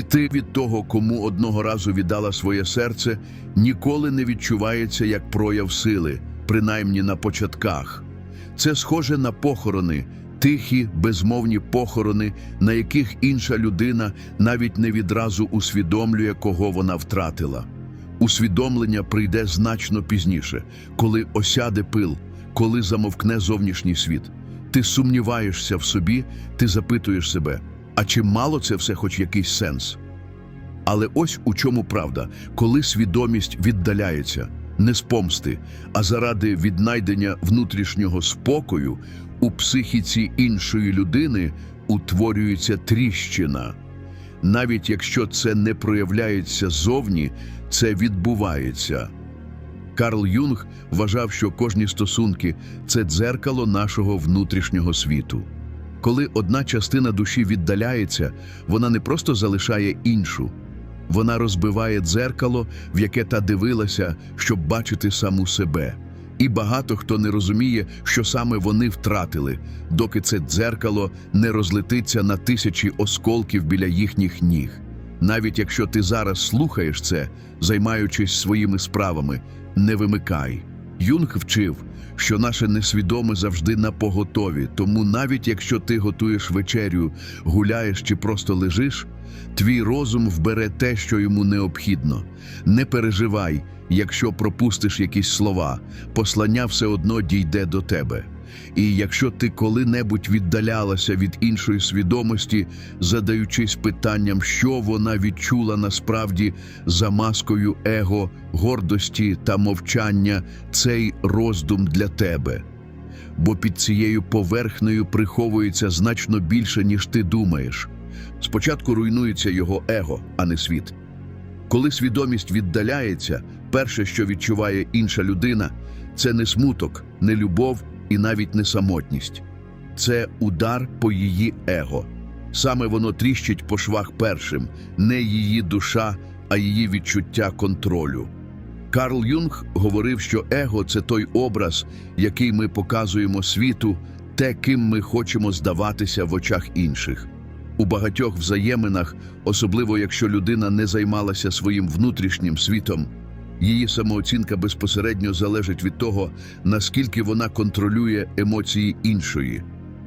Піти від того, кому одного разу віддала своє серце, ніколи не відчувається як прояв сили, принаймні на початках. Це схоже на похорони, тихі, безмовні похорони, на яких інша людина навіть не відразу усвідомлює, кого вона втратила. Усвідомлення прийде значно пізніше, коли осяде пил, коли замовкне зовнішній світ. Ти сумніваєшся в собі, ти запитуєш себе, а чи мало це все хоч якийсь сенс? Але ось у чому правда, коли свідомість віддаляється, не з помсти, а заради віднайдення внутрішнього спокою, у психіці іншої людини утворюється тріщина. Навіть якщо це не проявляється зовні, це відбувається. Карл Юнг вважав, що кожні стосунки це дзеркало нашого внутрішнього світу. Коли одна частина душі віддаляється, вона не просто залишає іншу, вона розбиває дзеркало, в яке та дивилася, щоб бачити саму себе. І багато хто не розуміє, що саме вони втратили, доки це дзеркало не розлетиться на тисячі осколків біля їхніх ніг. Навіть якщо ти зараз слухаєш це, займаючись своїми справами, не вимикай. Юнг вчив, що наше несвідоме завжди на поготові, тому навіть якщо ти готуєш вечерю, гуляєш чи просто лежиш, твій розум вбере те, що йому необхідно. Не переживай, якщо пропустиш якісь слова, послання все одно дійде до тебе. І якщо ти коли-небудь віддалялася від іншої свідомості, задаючись питанням, що вона відчула насправді за маскою его, гордості та мовчання, цей роздум для тебе. Бо під цією поверхнею приховується значно більше, ніж ти думаєш. Спочатку руйнується його его, а не світ. Коли свідомість віддаляється, перше, що відчуває інша людина, це не смуток, не любов і навіть не самотність. Це удар по її его. Саме воно тріщить по швах першим, не її душа, а її відчуття контролю. Карл Юнг говорив, що его це той образ, який ми показуємо світу, те, ким ми хочемо здаватися в очах інших. У багатьох взаєминах, особливо якщо людина не займалася своїм внутрішнім світом, її самооцінка безпосередньо залежить від того, наскільки вона контролює емоції іншої.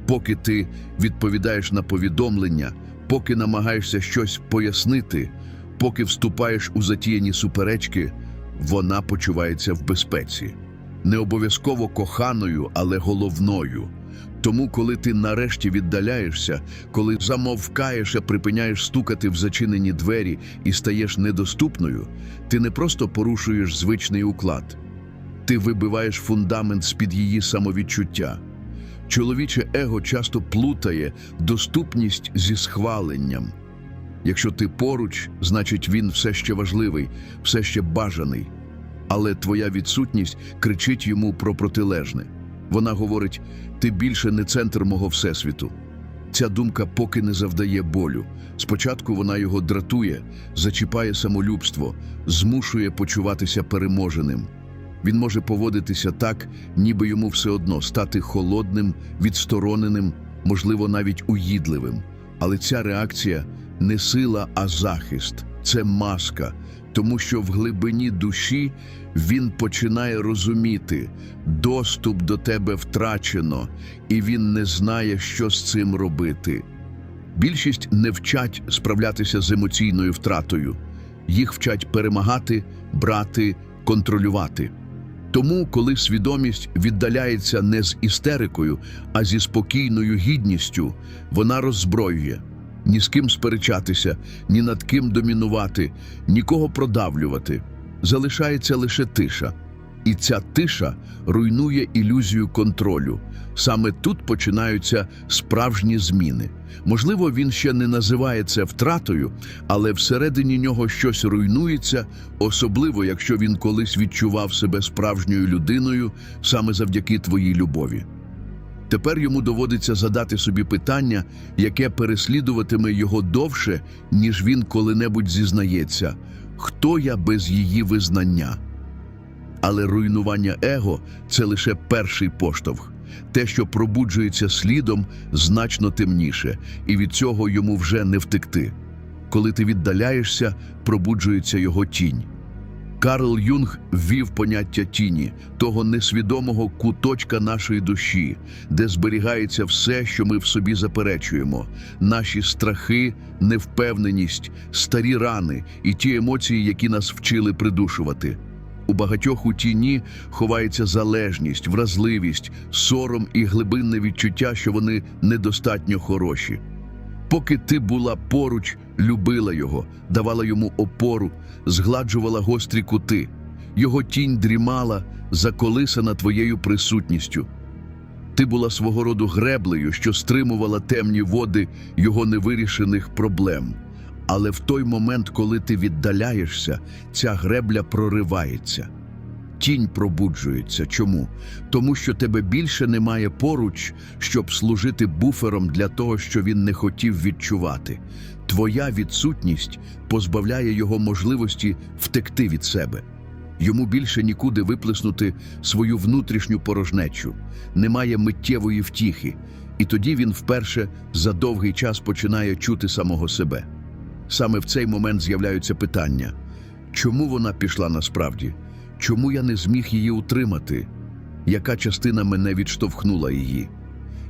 Поки ти відповідаєш на повідомлення, поки намагаєшся щось пояснити, поки вступаєш у затіяні суперечки, вона почувається в безпеці. Не обов'язково коханою, але головною. Тому, коли ти нарешті віддаляєшся, коли замовкаєш і припиняєш стукати в зачинені двері і стаєш недоступною, ти не просто порушуєш звичний уклад, ти вибиваєш фундамент з-під її самовідчуття. Чоловіче его часто плутає доступність зі схваленням. Якщо ти поруч, значить він все ще важливий, все ще бажаний. Але твоя відсутність кричить йому про протилежне. Вона говорить: ти більше не центр мого всесвіту. Ця думка поки не завдає болю. Спочатку вона його дратує, зачіпає самолюбство, змушує почуватися переможеним. Він може поводитися так, ніби йому все одно стати холодним, відстороненим, можливо, навіть уїдливим. Але ця реакція не сила, а захист, це маска, тому що в глибині душі він починає розуміти, доступ до тебе втрачено, і він не знає, що з цим робити. Більшість не вчать справлятися з емоційною втратою, їх вчать перемагати, брати, контролювати. Тому, коли свідомість віддаляється не з істерикою, а зі спокійною гідністю, вона роззброює. Ні з ким сперечатися, ні над ким домінувати, нікого продавлювати. Залишається лише тиша. І ця тиша руйнує ілюзію контролю. Саме тут починаються справжні зміни. Можливо, він ще не називає це втратою, але всередині нього щось руйнується, особливо якщо він колись відчував себе справжньою людиною саме завдяки твоїй любові. Тепер йому доводиться задати собі питання, яке переслідуватиме його довше, ніж він коли-небудь зізнається, хто я без її визнання. Але руйнування его це лише перший поштовх. Те, що пробуджується слідом, значно темніше, і від цього йому вже не втекти. Коли ти віддаляєшся, пробуджується його тінь. Карл Юнг ввів поняття тіні, того несвідомого куточка нашої душі, де зберігається все, що ми в собі заперечуємо, наші страхи, невпевненість, старі рани і ті емоції, які нас вчили придушувати. У багатьох у тіні ховається залежність, вразливість, сором і глибинне відчуття, що вони недостатньо хороші. Поки ти була поруч, любила його, давала йому опору, згладжувала гострі кути. Його тінь дрімала, заколисана твоєю присутністю. Ти була свого роду греблею, що стримувала темні води його невирішених проблем. Але в той момент, коли ти віддаляєшся, ця гребля проривається. Тінь пробуджується. Чому? Тому що тебе більше немає поруч, щоб служити буфером для того, що він не хотів відчувати. Твоя відсутність позбавляє його можливості втекти від себе. Йому більше нікуди виплеснути свою внутрішню порожнечу, немає миттєвої втіхи, і тоді він вперше за довгий час починає чути самого себе. Саме в цей момент з'являються питання: чому вона пішла насправді? Чому я не зміг її утримати? Яка частина мене відштовхнула її?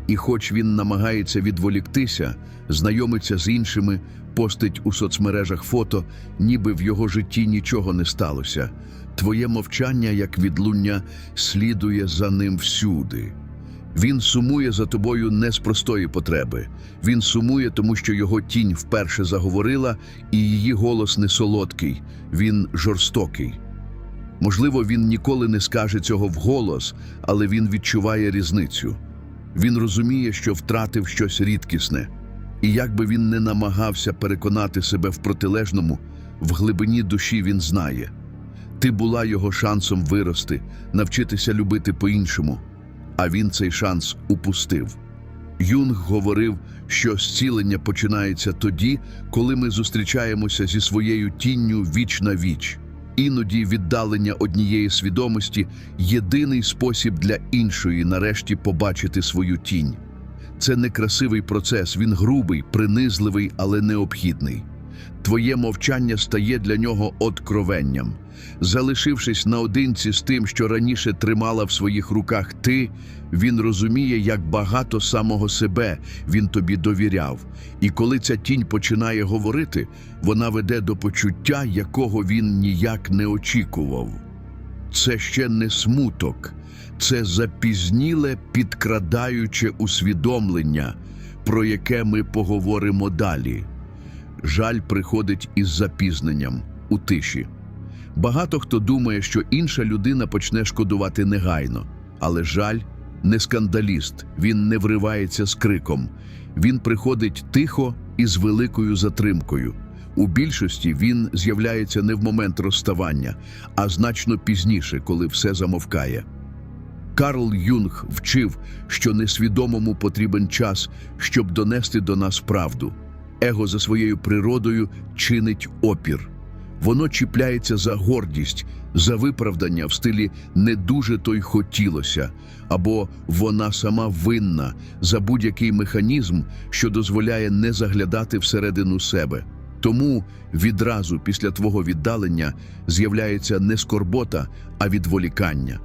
І хоч він намагається відволіктися, знайомиться з іншими, постить у соцмережах фото, ніби в його житті нічого не сталося. Твоє мовчання, як відлуння, слідує за ним всюди. Він сумує за тобою не з простої потреби. Він сумує, тому що його тінь вперше заговорила, і її голос не солодкий, він жорстокий. Можливо, він ніколи не скаже цього вголос, але він відчуває різницю. Він розуміє, що втратив щось рідкісне, і як би він не намагався переконати себе в протилежному, в глибині душі він знає. Ти була його шансом вирости, навчитися любити по-іншому, а він цей шанс упустив. Юнг говорив, що зцілення починається тоді, коли ми зустрічаємося зі своєю тінню віч на віч. Іноді віддалення однієї свідомості єдиний спосіб для іншої нарешті побачити свою тінь. Це не красивий процес, він грубий, принизливий, але необхідний. Твоє мовчання стає для нього откровенням. Залишившись наодинці з тим, що раніше тримала в своїх руках ти, він розуміє, як багато самого себе він тобі довіряв. І коли ця тінь починає говорити, вона веде до почуття, якого він ніяк не очікував. Це ще не смуток, це запізніле, підкрадаюче усвідомлення, про яке ми поговоримо далі. Жаль приходить із запізненням у тиші. Багато хто думає, що інша людина почне шкодувати негайно, але жаль не скандаліст, він не вривається з криком. Він приходить тихо і з великою затримкою. У більшості він з'являється не в момент розставання, а значно пізніше, коли все замовкає. Карл Юнг вчив, що несвідомому потрібен час, щоб донести до нас правду. Его за своєю природою чинить опір. Воно чіпляється за гордість, за виправдання в стилі не дуже то й хотілося, або вона сама винна за будь-який механізм, що дозволяє не заглядати всередину себе. Тому відразу після твого віддалення з'являється не скорбота, а відволікання.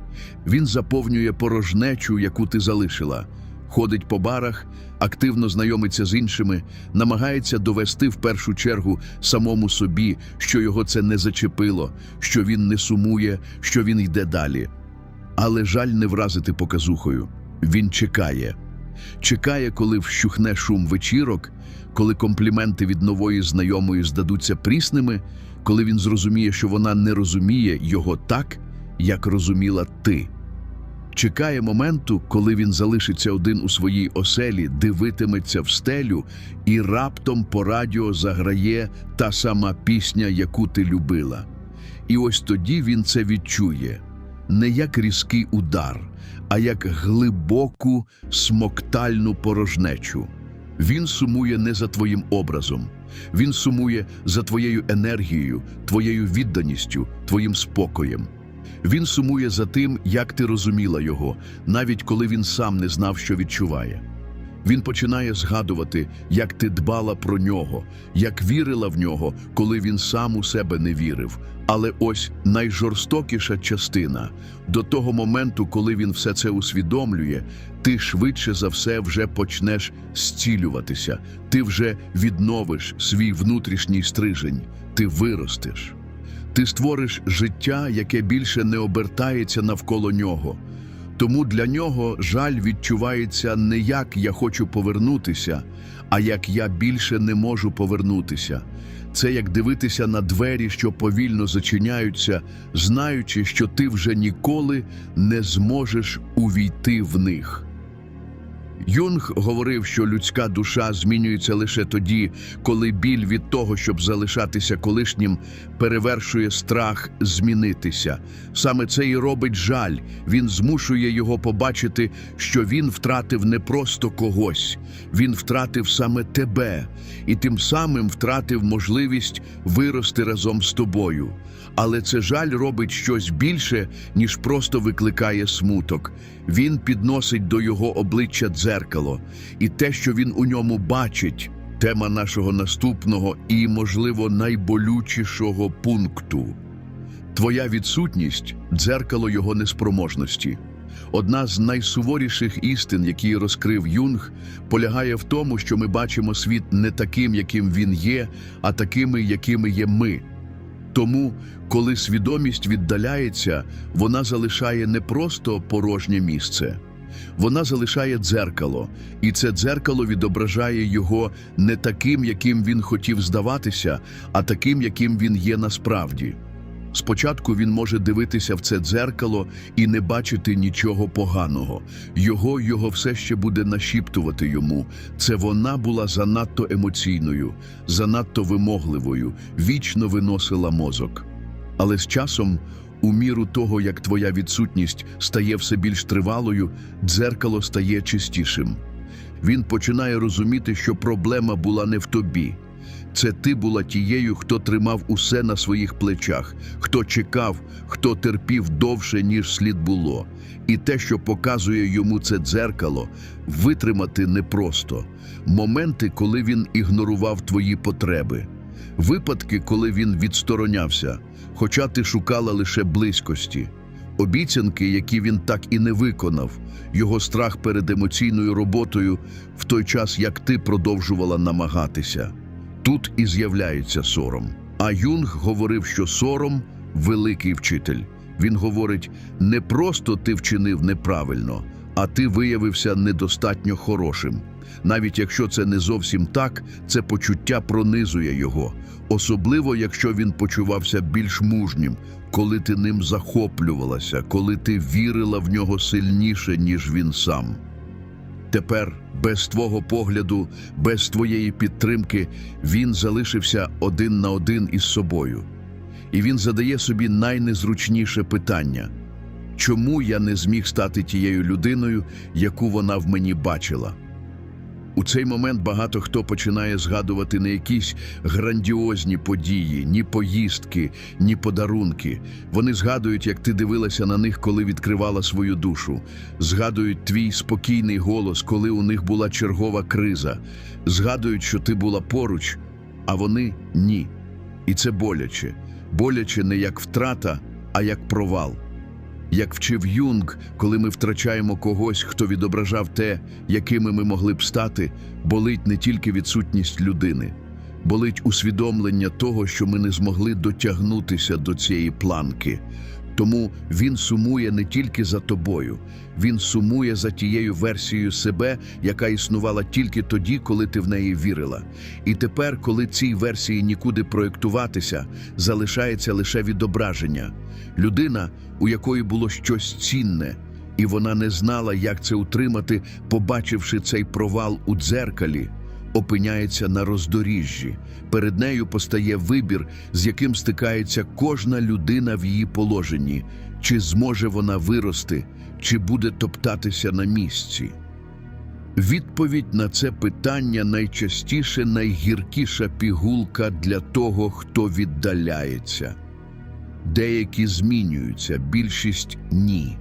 Він заповнює порожнечу, яку ти залишила. Ходить по барах, активно знайомиться з іншими, намагається довести в першу чергу самому собі, що його це не зачепило, що він не сумує, що він йде далі. Але жаль не вразити показухою. Він чекає. Чекає, коли вщухне шум вечірок, коли компліменти від нової знайомої здадуться прісними, коли він зрозуміє, що вона не розуміє його так, як розуміла ти. Чекає моменту, коли він залишиться один у своїй оселі, дивитиметься в стелю, і раптом по радіо заграє та сама пісня, яку ти любила. І ось тоді він це відчує не як різкий удар, а як глибоку смоктальну порожнечу. Він сумує не за твоїм образом, він сумує за твоєю енергією, твоєю відданістю, твоїм спокоєм. Він сумує за тим, як ти розуміла його, навіть коли він сам не знав, що відчуває. Він починає згадувати, як ти дбала про нього, як вірила в нього, коли він сам у себе не вірив. Але ось найжорстокіша частина до того моменту, коли він все це усвідомлює, ти швидше за все вже почнеш зцілюватися, ти вже відновиш свій внутрішній стрижень, ти виростеш. Ти створиш життя, яке більше не обертається навколо нього. Тому для нього жаль відчувається не як я хочу повернутися, а як я більше не можу повернутися. Це як дивитися на двері, що повільно зачиняються, знаючи, що ти вже ніколи не зможеш увійти в них. Юнг говорив, що людська душа змінюється лише тоді, коли біль від того, щоб залишатися колишнім, перевершує страх змінитися. Саме це і робить жаль. Він змушує його побачити, що він втратив не просто когось, він втратив саме тебе, і тим самим втратив можливість вирости разом з тобою. Але це жаль робить щось більше, ніж просто викликає смуток. Він підносить до його обличчя дзеркало, і те, що він у ньому бачить, тема нашого наступного і, можливо, найболючішого пункту. Твоя відсутність дзеркало його неспроможності. Одна з найсуворіших істин, які розкрив Юнг, полягає в тому, що ми бачимо світ не таким, яким він є, а такими, якими є ми. Тому, коли свідомість віддаляється, вона залишає не просто порожнє місце. Вона залишає дзеркало, і це дзеркало відображає його не таким, яким він хотів здаватися, а таким, яким він є насправді. Спочатку він може дивитися в це дзеркало і не бачити нічого поганого. Його його все ще буде нашіптувати йому. Це вона була занадто емоційною, занадто вимогливою, вічно виносила мозок. Але з часом, у міру того, як твоя відсутність стає все більш тривалою, дзеркало стає чистішим. Він починає розуміти, що проблема була не в тобі. Це ти була тією, хто тримав усе на своїх плечах, хто чекав, хто терпів довше, ніж слід було. І те, що показує йому це дзеркало, витримати непросто. Моменти, коли він ігнорував твої потреби, випадки, коли він відсторонявся, хоча ти шукала лише близькості. Обіцянки, які він так і не виконав, його страх перед емоційною роботою в той час, як ти продовжувала намагатися. Тут і з'являється сором. А Юнг говорив, що сором великий вчитель. Він говорить: не просто ти вчинив неправильно, а ти виявився недостатньо хорошим. Навіть якщо це не зовсім так, це почуття пронизує його, особливо якщо він почувався більш мужнім, коли ти ним захоплювалася, коли ти вірила в нього сильніше, ніж він сам. Тепер, без твого погляду, без твоєї підтримки, він залишився один на один із собою. І він задає собі найнезручніше питання: чому я не зміг стати тією людиною, яку вона в мені бачила? У цей момент багато хто починає згадувати не якісь грандіозні події, ні поїздки, ні подарунки. Вони згадують, як ти дивилася на них, коли відкривала свою душу. Згадують твій спокійний голос, коли у них була чергова криза. Згадують, що ти була поруч, а вони ні. І це боляче. Боляче не як втрата, а як провал. Як вчив Юнг, коли ми втрачаємо когось, хто відображав те, якими ми могли б стати, болить не тільки відсутність людини, болить усвідомлення того, що ми не змогли дотягнутися до цієї планки. Тому він сумує не тільки за тобою, він сумує за тією версією себе, яка існувала тільки тоді, коли ти в неї вірила. І тепер, коли цій версії нікуди проєктуватися, залишається лише відображення. Людина, у якої було щось цінне, і вона не знала, як це утримати, побачивши цей провал у дзеркалі, опиняється на роздоріжжі. Перед нею постає вибір, з яким стикається кожна людина в її положенні, чи зможе вона вирости, чи буде топтатися на місці. Відповідь на це питання найчастіше найгіркіша пігулка для того, хто віддаляється. Деякі змінюються, більшість ні.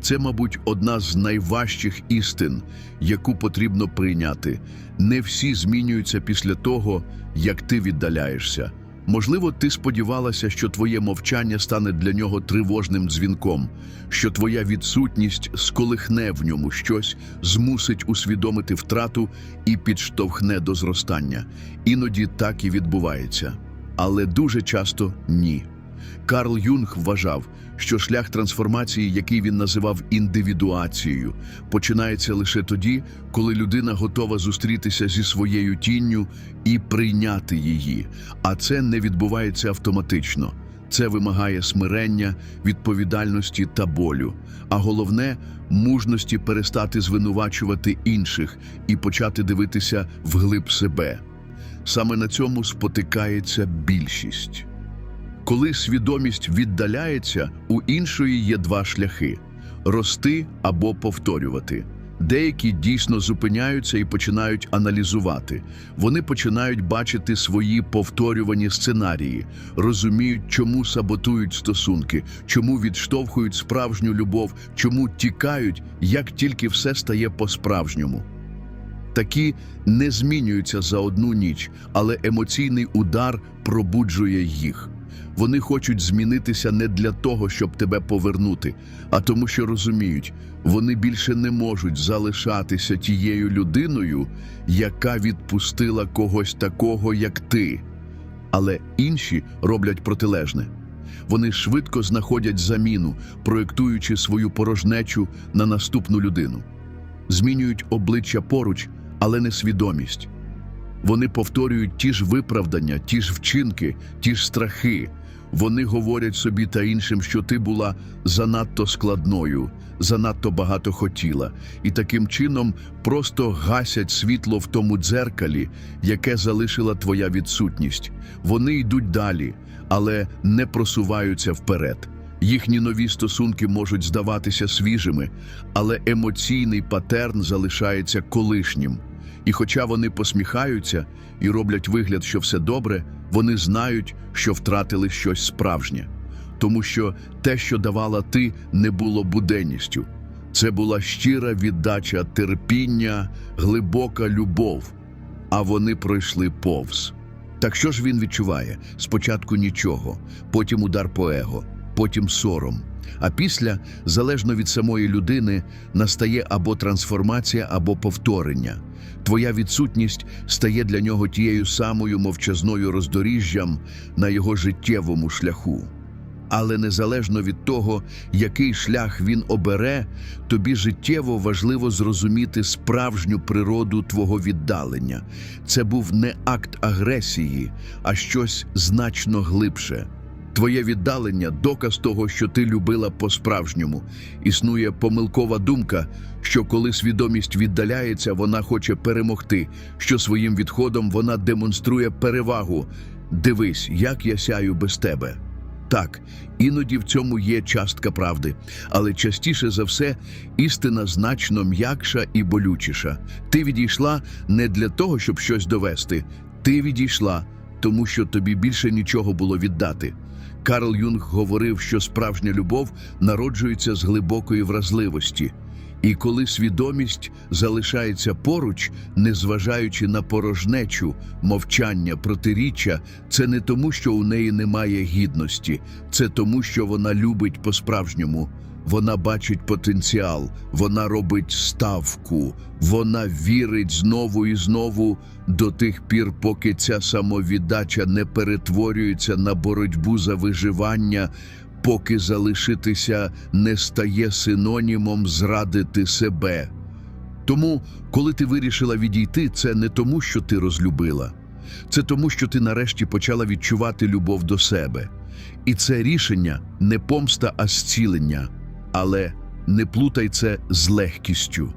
Це, мабуть, одна з найважчих істин, яку потрібно прийняти. Не всі змінюються після того, як ти віддаляєшся. Можливо, ти сподівалася, що твоє мовчання стане для нього тривожним дзвінком, що твоя відсутність сколихне в ньому щось, змусить усвідомити втрату і підштовхне до зростання. Іноді так і відбувається. Але дуже часто ні. Карл Юнг вважав, що шлях трансформації, який він називав індивідуацією, починається лише тоді, коли людина готова зустрітися зі своєю тінню і прийняти її. А це не відбувається автоматично. Це вимагає смирення, відповідальності та болю. А головне мужності перестати звинувачувати інших і почати дивитися вглиб себе. Саме на цьому спотикається більшість. Коли свідомість віддаляється, у іншої є два шляхи рости або повторювати. Деякі дійсно зупиняються і починають аналізувати. Вони починають бачити свої повторювані сценарії, розуміють, чому саботують стосунки, чому відштовхують справжню любов, чому тікають, як тільки все стає по-справжньому. Такі не змінюються за одну ніч, але емоційний удар пробуджує їх. Вони хочуть змінитися не для того, щоб тебе повернути, а тому, що розуміють, вони більше не можуть залишатися тією людиною, яка відпустила когось такого, як ти. Але інші роблять протилежне. Вони швидко знаходять заміну, проєктуючи свою порожнечу на наступну людину. Змінюють обличчя поруч, але не свідомість. Вони повторюють ті ж виправдання, ті ж вчинки, ті ж страхи. Вони говорять собі та іншим, що ти була занадто складною, занадто багато хотіла, і таким чином просто гасять світло в тому дзеркалі, яке залишила твоя відсутність. Вони йдуть далі, але не просуваються вперед. Їхні нові стосунки можуть здаватися свіжими, але емоційний патерн залишається колишнім. І хоча вони посміхаються і роблять вигляд, що все добре, вони знають, що втратили щось справжнє. Тому що те, що давала ти, не було буденністю. Це була щира віддача терпіння, глибока любов, а вони пройшли повз. Так що ж він відчуває? Спочатку нічого, потім удар по его, потім сором. А після, залежно від самої людини, настає або трансформація, або повторення. Твоя відсутність стає для нього тією самою мовчазною роздоріжжям на його життєвому шляху. Але незалежно від того, який шлях він обере, тобі життєво важливо зрозуміти справжню природу твого віддалення. Це був не акт агресії, а щось значно глибше. Твоє віддалення доказ того, що ти любила по-справжньому. Існує помилкова думка, що коли свідомість віддаляється, вона хоче перемогти, що своїм відходом вона демонструє перевагу. Дивись, як я сяю без тебе. Так, іноді в цьому є частка правди, але частіше за все істина значно м'якша і болючіша. Ти відійшла не для того, щоб щось довести. Ти відійшла, тому що тобі більше нічого було віддати. Карл Юнг говорив, що справжня любов народжується з глибокої вразливості. І коли свідомість залишається поруч, незважаючи на порожнечу, мовчання, протиріччя, це не тому, що у неї немає гідності, це тому, що вона любить по-справжньому. Вона бачить потенціал, вона робить ставку, вона вірить знову і знову до тих пір, поки ця самовіддача не перетворюється на боротьбу за виживання, поки залишитися не стає синонімом зрадити себе. Тому, коли ти вирішила відійти, це не тому, що ти розлюбила, це тому, що ти нарешті почала відчувати любов до себе. І це рішення не помста, а зцілення. Але не плутай це з легкістю.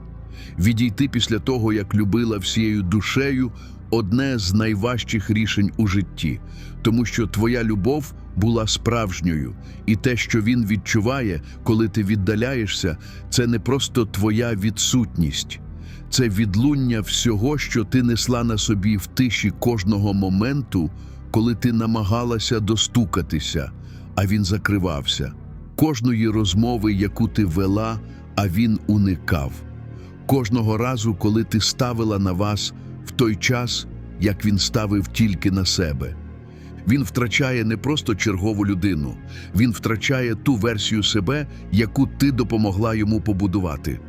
Відійти після того, як любила всією душею, одне з найважчих рішень у житті, тому що твоя любов була справжньою, і те, що він відчуває, коли ти віддаляєшся, це не просто твоя відсутність, це відлуння всього, що ти несла на собі в тиші кожного моменту, коли ти намагалася достукатися, а він закривався. Кожної розмови, яку ти вела, а він уникав. Кожного разу, коли ти ставила на вас в той час, як він ставив тільки на себе. Він втрачає не просто чергову людину, він втрачає ту версію себе, яку ти допомогла йому побудувати,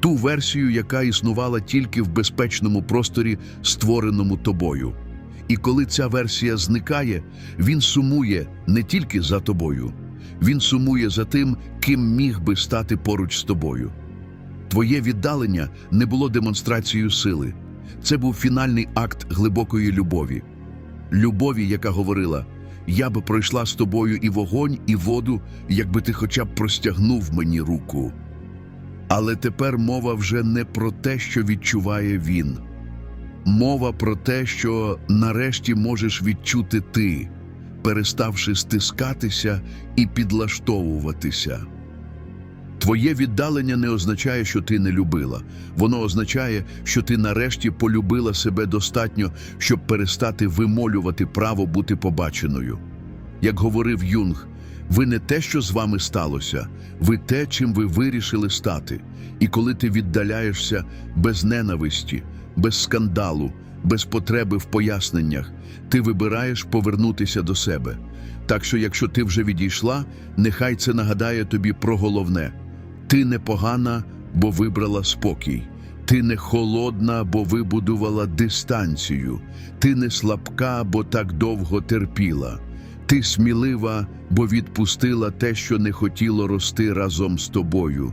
ту версію, яка існувала тільки в безпечному просторі, створеному тобою. І коли ця версія зникає, він сумує не тільки за тобою, він сумує за тим, ким міг би стати поруч з тобою. Твоє віддалення не було демонстрацією сили, це був фінальний акт глибокої любові. Любові, яка говорила: Я би пройшла з тобою і вогонь, і воду, якби ти хоча б простягнув мені руку. Але тепер мова вже не про те, що відчуває він. Мова про те, що нарешті можеш відчути ти, переставши стискатися і підлаштовуватися. Твоє віддалення не означає, що ти не любила. Воно означає, що ти нарешті полюбила себе достатньо, щоб перестати вимолювати право бути побаченою. Як говорив Юнг, ви не те, що з вами сталося, ви те, чим ви вирішили стати. І коли ти віддаляєшся без ненависті, без скандалу, без потреби в поясненнях, ти вибираєш повернутися до себе. Так що, якщо ти вже відійшла, нехай це нагадає тобі про головне. Ти не погана, бо вибрала спокій. Ти не холодна, бо вибудувала дистанцію. Ти не слабка, бо так довго терпіла. Ти смілива, бо відпустила те, що не хотіло рости разом з тобою.